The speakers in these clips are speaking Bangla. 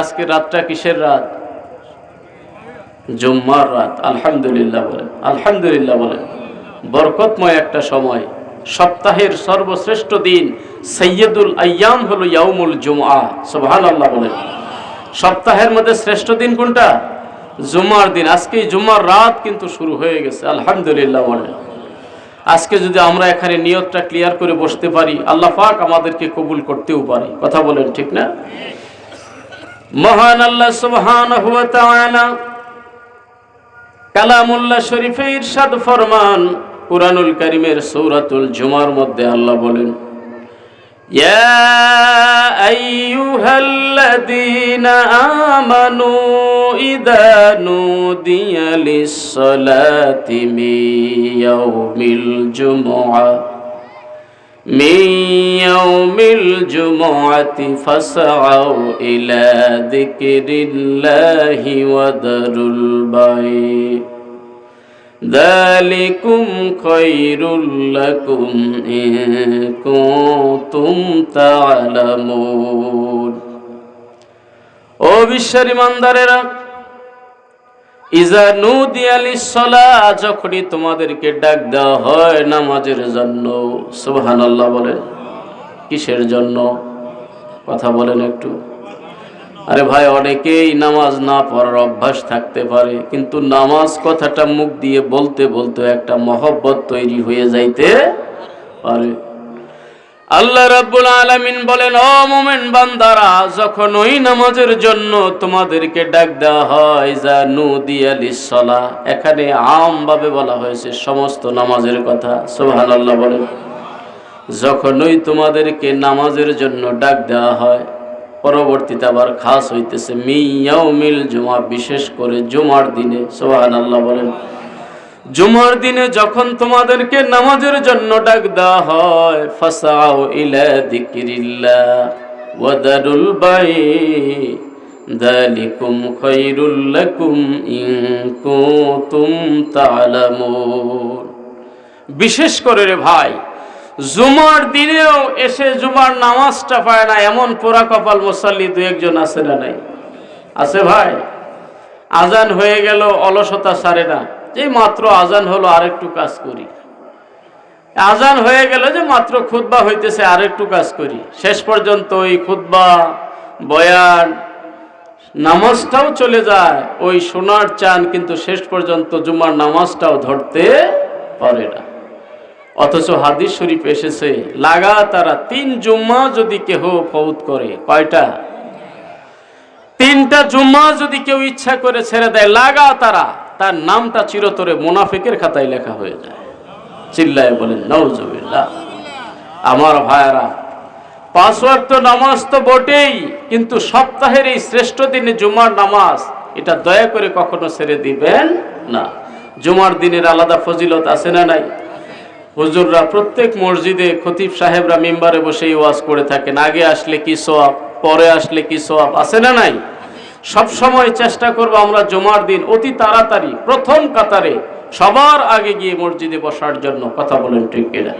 আজকে রাতটা কিসের রাত? জুম্মার রাত। আলহামদুলিল্লাহ বলেন। আলহামদুলিল্লাহ বলেন। বরকতময় একটা সময়। সপ্তাহের সর্বশ্রেষ্ঠ দিন সৈয়দুল আয়াম হলো ইয়াউমুল জুমআ। সুবহান আল্লাহ বলেন। সপ্তাহের মধ্যে শ্রেষ্ঠ দিন কোনটা? জুম্মার দিন। আজকে এই জুম্মার রাত কিন্তু শুরু হয়ে গেছে। আলহামদুলিল্লাহ বলেন। আজকে যদি আমরা এখানে নিয়তটা ক্লিয়ার করে বসতে পারি, আল্লাহ পাক আমাদেরকে কবুল করতেও পারি। কথা বলেন ঠিক না? মহান আল্লাহ তাআলা কালামুল্লাহ শরীফে ইরশাদ ফরমান কুরআনুল কারীমের সূরাতুল জুমার মধ্যে আল্লাহ বলেন, ইয়া আইয়ুহাল্লাযীনা আমানু ইযা নুদিয়া লিস-সালাতি ইয়াউমিল জুমআ। من يوم الجمعة فاسعوا إلى ذكر الله وذروا البيع ذلكم خير لكم إن كنتم تعلمون ও বিশ্বের ইমানদারেরা ইজা নুদিয়ালি সলা যখনই তোমাদেরকে ডাক দেওয়া হয় নামাজের জন্য, সুবহানাল্লাহ বলেন। কিসের জন্য? কথা বলেন একটু। আরে ভাই, অনেকেই নামাজ না পড়ার অভ্যাস থাকতে পারে, কিন্তু নামাজ কথাটা মুখ দিয়ে বলতে বলতে একটা মহব্বত তৈরি হয়ে যাইতে পারে। আল্লাহ রাব্বুল আলামিন বলেন, ও মোমেন বান্দারা, যখন ওই নামাজের জন্য তোমাদেরকে ডাক দেওয়া হয়, যা নুদিয়ালিস সলা এখানে আম ভাবে বলা হয়েছে সমস্ত নামাজের কথা, সুবহানাল্লাহ বলেন। যখনই তোমাদেরকে নামাজের জন্য ডাক দেওয়া হয়, পরবর্তীতে আবার খাস হইতেছে মিয়াউমিল জুমা, বিশেষ করে জুমার দিনে, সুবহানাল্লাহ বলেন। জুমার দিনে যখন তোমাদেরকে নামাজের জন্য ডাক দেওয়া হয় ইলা বিশেষ করে রে ভাই, জুমার দিনেও এসে জুমার নামাজটা পায় না, এমন পোড়া কপাল মুসাল্লি দু একজন আছে না নাই? আছে ভাই, আজান হয়ে গেল, অলসতা সারে না। যে মাত্র আজান হলো, আরেকটু কাজ করি। আজান হয়ে গেল যে মাত্র খুতবা হইতেছে, আরেকটু কাজ করি। শেষ পর্যন্ত ওই খুতবা, বয়ান, নামাজটাও চলে যায়। ওই সোনার চান কিন্তু শেষ পর্যন্ত জুমার নামাজটাও ধরতে পারে না। অথচ হাদিস শরীফ এসেছে লাগা তারা তিন জুম্মা যদি কেহ ফৌত করে, কয়টা? তিনটা জুম্মা যদি কেউ ইচ্ছা করে ছেড়ে দেয় লাগা তারা তার নামটা চিরতরে মুনাফিকের খাতায় লেখা হয়ে যায়। চিল্লায় বলেন নওজবিল্লাহ আমার ভাইয়ারা পাঁচ ওয়াক্ত নামাজ তো বটেই, কিন্তু সপ্তাহের এই শ্রেষ্ঠ দিনে জুমার নামাজ, এটা দয়া করে কখনো ছেড়ে দিবেন না। জুমার দিনের আলাদা ফজিলত আছে না নাই? হুজুররা প্রত্যেক মসজিদে খতিব সাহেবরা মেম্বারে বসে ওয়াজ করে থাকেন। আগে আসলে কি সোয়াব পরে আসলে কি সোয়াব আছে না নাই? সব সময় চেষ্টা করব আমরা জমার দিন অতি তাড়াতাড়ি, প্রথম কাতারে সবার আগে গিয়ে মসজিদে বসার জন্য, কথা বলেন ঠিক কিনা?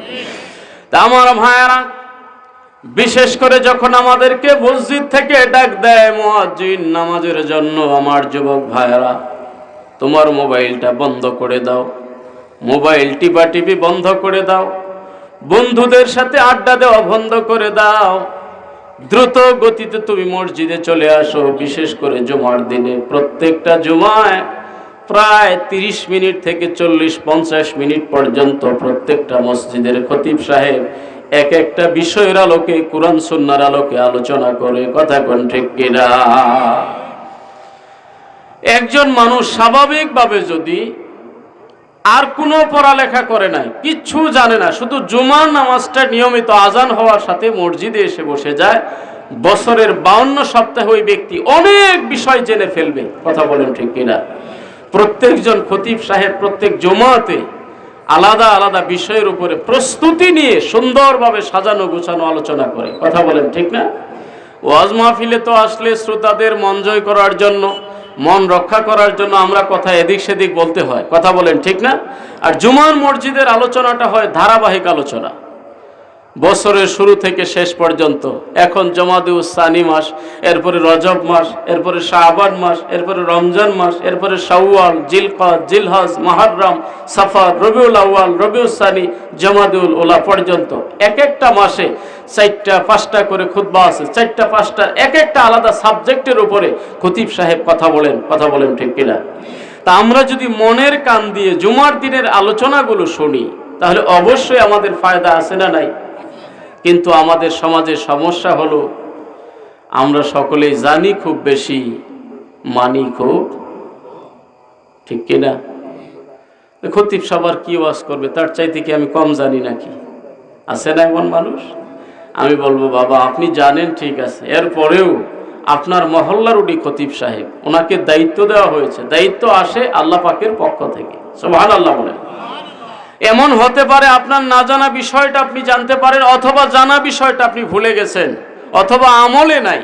তা আমার ভাইয়ারা, বিশেষ করে যখন আমাদেরকে মসজিদ থেকে ডাক দেয় মুয়াজ্জিন নামাজের জন্য, আমার যুবক ভাইয়ারা, তোমার মোবাইলটা বন্ধ করে দাও, মোবাইল টিপা টিপি বন্ধ করে দাও, বন্ধুদের সাথে আড্ডা দেওয়া বন্ধ করে দাও দ্রুত গতিতে তুমি মসজিদে চলে আসো, বিশেষ করে জুমার দিনে। প্রত্যেকটা জুমায় প্রায় তিরিশ মিনিট থেকে চল্লিশ, পঞ্চাশ মিনিট পর্যন্ত প্রত্যেকটা মসজিদের খতিব সাহেব এক একটা বিষয়ের আলোকে, কোরআন, সুন্নার আলোকে আলোচনা করে। কথা কোন ঠিক কিনা? একজন মানুষ স্বাভাবিকভাবে যদি আর কোনো পড়ালেখা করে নাই, কিচ্ছু জানে না। শুধু জুমার নামাজটা নিয়মিত আজান হওয়ার সাথে মসজিদে এসে বসে যায়। বছরের বাউন্ন সপ্তাহে ওই ব্যক্তি অনেক বিষয় জেনে ফেলবে, কথা বলেন ঠিক কিনা। প্রত্যেকজন খতিব সাহেব প্রত্যেক জমাতে আলাদা আলাদা বিষয়ের উপরে প্রস্তুতি নিয়ে সুন্দরভাবে সাজানো গুছানো আলোচনা করে, কথা বলেন ঠিক না? ওয়াজ মাহফিলে তো আসলে শ্রোতাদের মন জয় করার জন্য মন রক্ষা করার জন্য আমরা কথা এদিক সেদিক বলতে হয়। কথা বলেন ঠিক না? আর জুমার মসজিদের আলোচনাটা হয় ধারাবাহিক আলোচনা। বছরের শুরু থেকে শেষ পর্যন্ত। এখন জমাদিউস সানি মাস, এরপরে রজব মাস, এরপরে শাহবান মাস, এরপরে রমজান মাস, এরপরে শাওয়াল জিলকদ জিলহাজ মাহাররাম সাফার, রবিউল আউয়াল, রবিউল সানি জমাদিউল ওলা পর্যন্ত। এক একটা মাসে চারটা, পাঁচটা করে খুতবা আছে। চারটা, পাঁচটা এক একটা আলাদা সাবজেক্টের উপরে খতিব সাহেব কথা বলেন কথা বলেন ঠিক কিনা? তা আমরা যদি মনের কান দিয়ে জুমার দিনের আলোচনাগুলো শুনি, তাহলে অবশ্যই আমাদের ফায়দা আছে না নাই? কিন্তু আমাদের সমাজে সমস্যা হলো, আমরা সকলেই জানি খুব বেশি, মানি খুব, ঠিক কিনা? খতিব সবার কি ওয়াজ করবে? তার চাইতে কি আমি কম জানি নাকি? আছে না এমন মানুষ? আমি বলব, বাবা, আপনি জানেন ঠিক আছে। এরপরেও আপনার মহল্লার উডি খতিব সাহেব, ওনাকে দায়িত্ব দেওয়া হয়েছে। দায়িত্ব আসে আল্লাহ পাকের পক্ষ থেকে। সব আল্লাহ বলেন। এমন হতে পারে আপনার না জানা বিষয়টা আপনি জানতে পারেন, অথবা জানা বিষয়টা আপনি ভুলে গেছেন, অথবা আমলে নাই।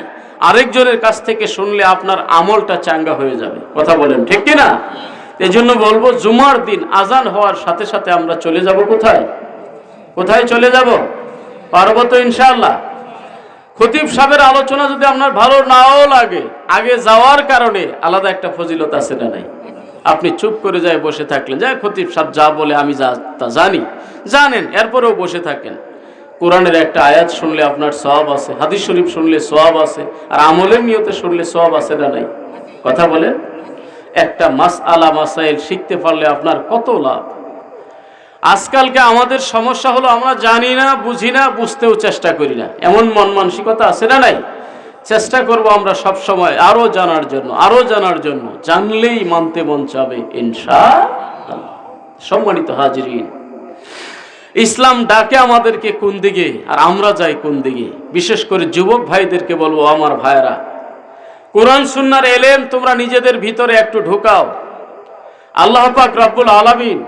আরেকজনের কাছ থেকে শুনলে আপনার আমলটা চাঙ্গা হয়ে যাবে। কথা বলেন, ঠিক কি না এই জন্য বলব, জুমার দিন আজান হওয়ার সাথে সাথে আমরা চলে যাব কোথায়? কোথায় চলে যাব? পারব তো ইনশাআল্লাহ। খতিব সাহেবের আলোচনা যদি আপনার ভালো নাও লাগে, আগে যাওয়ার কারণে আলাদা একটা ফজিলত আছে না নাই? আপনি চুপ করে যায় বসে থাকলেন। যা খতিব সাহেব যা বলে আমি যা, তা জানি। জানেন, এরপরেও বসে থাকেন। কোরআনের একটা আয়াত শুনলে আপনার সওয়াব আছে, হাদিস শরীফ শুনলে সব আছে, আর আমলের নিয়তে শুনলে সব আছে না নাই? কথা বলেন। একটা মাস আলা মাসাইল শিখতে পারলে আপনার কত লাভ? আজকালকে আমাদের সমস্যা হলো আমরা জানি না, বুঝি না, বুঝতেও চেষ্টা করি না। এমন মন মানসিকতা আছে না নাই? চেষ্টা করব আমরা সব সময় আরও জানার জন্য, আরও জানার জন্য। জানলেই মানতে মন চাবে ইনশা সম্মানিত হাজিরিন, ইসলাম ডাকে আমাদেরকে কোন দিকে আর আমরা যাই কোন দিকে? বিশেষ করে যুবক ভাইদেরকে বলব আমার ভাইয়েরা, কোরআন সুন্নার এলেম তোমরা নিজেদের ভিতরে একটু ঢোকাও। আল্লাহ পাক রব্বুল আলামিন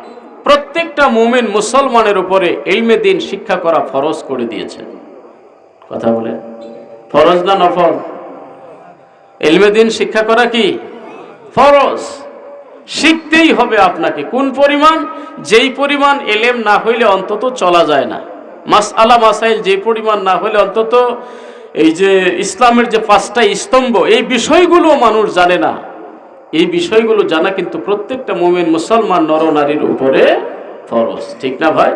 প্রত্যেকটা মুমিন মুসলমানের উপরে এলমে দিন শিক্ষা করা ফরজ করে দিয়েছেন। কথা বলে ফরজ না নফল এলমে দিন শিক্ষা করা কি? ফরজ। শিখতেই হবে আপনাকে। কোন পরিমাণ? যেই পরিমাণ এলেম না হইলে অন্তত চলা যায় না। মাস আলা মাসাইল যে পরিমাণ না হইলে অন্তত এই যে ইসলামের যে পাঁচটা স্তম্ভ, এই বিষয়গুলো মানুষ জানে না। এই বিষয়গুলো জানা কিন্তু প্রত্যেকটা মোমেন মুসলমান নরনারীর উপরে ফরজ। ঠিক না ভাই?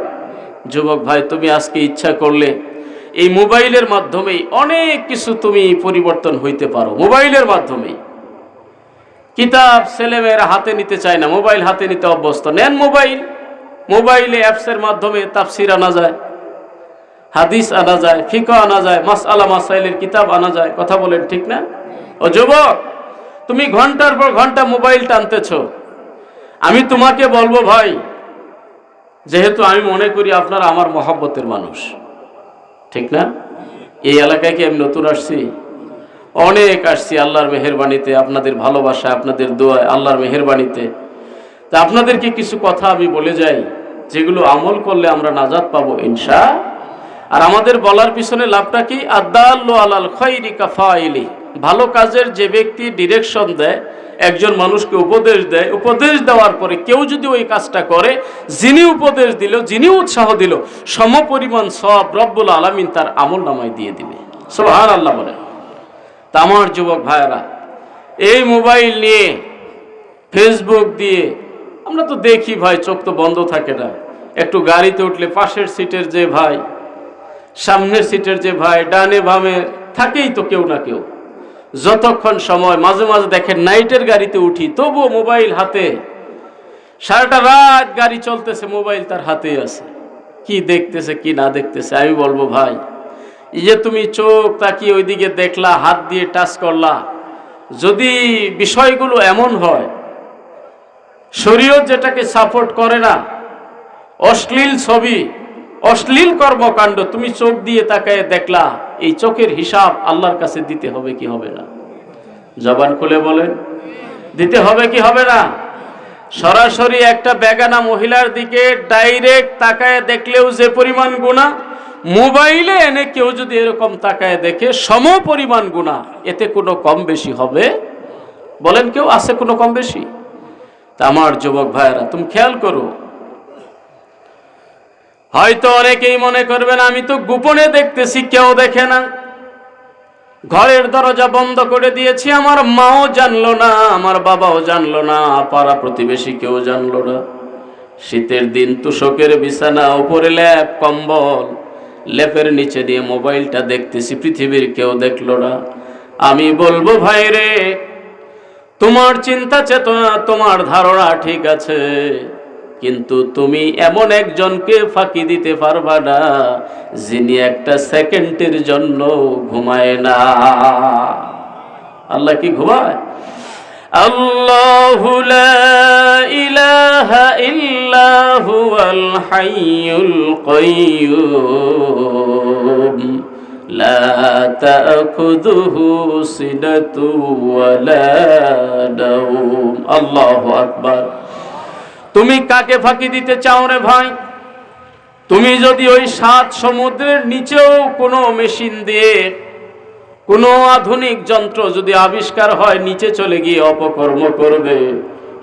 যুবক ভাই, তুমি আজকে ইচ্ছা করলে এই মোবাইলের মাধ্যমেই অনেক কিছু তুমি পরিবর্তন হইতে পারো, মোবাইলের মাধ্যমেই। কিতাব ছেলেমেয়েরা হাতে নিতে চায় না, মোবাইল হাতে নিতে অভ্যস্ত। নেন মোবাইল, মোবাইলে অ্যাপসের মাধ্যমে তাফসির আনা যায়, হাদিস আনা যায় ফিকা আনা যায় মাস আলা মাসাইলের কিতাব আনা যায়। কথা বলেন ঠিক না? ও যুবক, তুমি ঘণ্টার পর ঘণ্টা মোবাইল টানতেছ। আমি তোমাকে বলব ভাই, যেহেতু আমি মনে করি আপনারা আমার মহাব্বতের মানুষ। ঠিক না? এই এলাকায় কি আমি নতুন আসছি? অনেক আসছি আল্লাহর মেহেরবাণীতে, আপনাদের ভালোবাসা, আপনাদের দোয়ায়, আল্লাহর মেহেরবাণীতে। তা আপনাদেরকে কিছু কথা আমি বলে যাই, যেগুলো আমল করলে আমরা নাজাদ পাবো, ইনশা। আর আমাদের বলার পিছনে লাভটা কি? আদাল্লু আলাল খৈরি কাফাইলি। ভালো কাজের যে ব্যক্তি ডিরেকশন দেয় একজন মানুষকে উপদেশ দেয়। উপদেশ দেওয়ার পরে কেউ যদি ওই কাজটা করে, যিনি উপদেশ দিল, যিনি উৎসাহ দিল সম পরিমাণ সব রব্বুল আলমিন তার আমল নামায় দিয়ে দিবে। সোহান আল্লাহ বলেন তামার যুবক ভাইয়েরা, এই মোবাইল নিয়ে, ফেসবুক দিয়ে, আমরা তো দেখি ভাই, চোখ তো বন্ধ থাকে না। একটু গাড়িতে উঠলে পাশের সিটের যে ভাই, সামনের সিটের যে ভাই, ডানে বামে, থাকেই তো কেউ না কেউ। যতক্ষণ সময় মাঝে মাঝে দেখেন নাইটের গাড়িতে উঠি, তবুও মোবাইল হাতে। সারাটা রাত গাড়ি চলতেছে, মোবাইল তার হাতেই আছে। কি দেখতেছে, কি না দেখতেছে, আমি বলব, ভাই, এই যে তুমি চোখ তাকিয়ে ওইদিকে দেখলা, হাত দিয়ে টাচ করলা, যদি বিষয়গুলো এমন হয়, শরীয়ত যেটাকে সাপোর্ট করে না, অশ্লীল ছবি অশ্লীল কর্মকাণ্ড তুমি চোখ দিয়ে তাকায় দেখলা, এই চোখের হিসাব আল্লাহর কাছে দিতে হবে কি হবে না? জবান খুলে বলেন, দিতে হবে কি হবে না? সরাসরি একটা বেগানা মহিলার দিকে ডাইরেক্ট তাকায় দেখলেও যে পরিমাণ গুণা, মোবাইলে এনে কেউ যদি এরকম তাকায় দেখে, সম পরিমাণ গুণা, এতে কোনো কম বেশি হবে? বলেন কেউ, আছে কোনো কম বেশি? তা আমার যুবক ভাইয়েরা, তুমি খেয়াল করো হয়তো অনেকেই মনে করবেন, আমি তো গোপনে দেখতেছি, কেউ দেখে না। ঘরের দরজা বন্ধ করে দিয়েছি, আমার মাও জানলো না, আমার বাবাও জানলো না, পাড়া প্রতিবেশী কেউ জানলো না। শীতের দিন তুষকের বিছানা, উপরে ল্যাপ কম্বল, লেপের নিচে দিয়ে মোবাইলটা দেখতেছি, পৃথিবীর কেউ দেখল না। আমি বলব ভাই রে তোমার চিন্তা চেতনা, তোমার ধারণা ঠিক আছে। কিন্তু তুমি এমন একজনকে ফাঁকি দিতে পারবা না, যিনি একটা সেকেন্ডের জন্য ঘুমায় না। আল্লাহ কি ঘুমায়? আল্লাহু লা ইলাহা ইল্লা হুয়াল হাইয়ুল কাইয়্যুম লা তাখুযুহু সিনাতু ওয়ালা নাওম। আল্লাহু আকবার। তুমি কাকে ফাঁকি দিতে চাও রে ভাই? তুমি যদি ওই সাত সমুদ্রের নিচেও কোনো মেশিন দিয়ে কোনো আধুনিক যন্ত্র যদি আবিষ্কার হয়, নিচে চলে গিয়ে অপকর্ম করবে,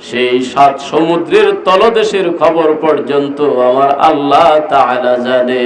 সেই সাত সমুদ্রের তলদেশের খবর পর্যন্ত আমার আল্লাহ তাআলা জানে।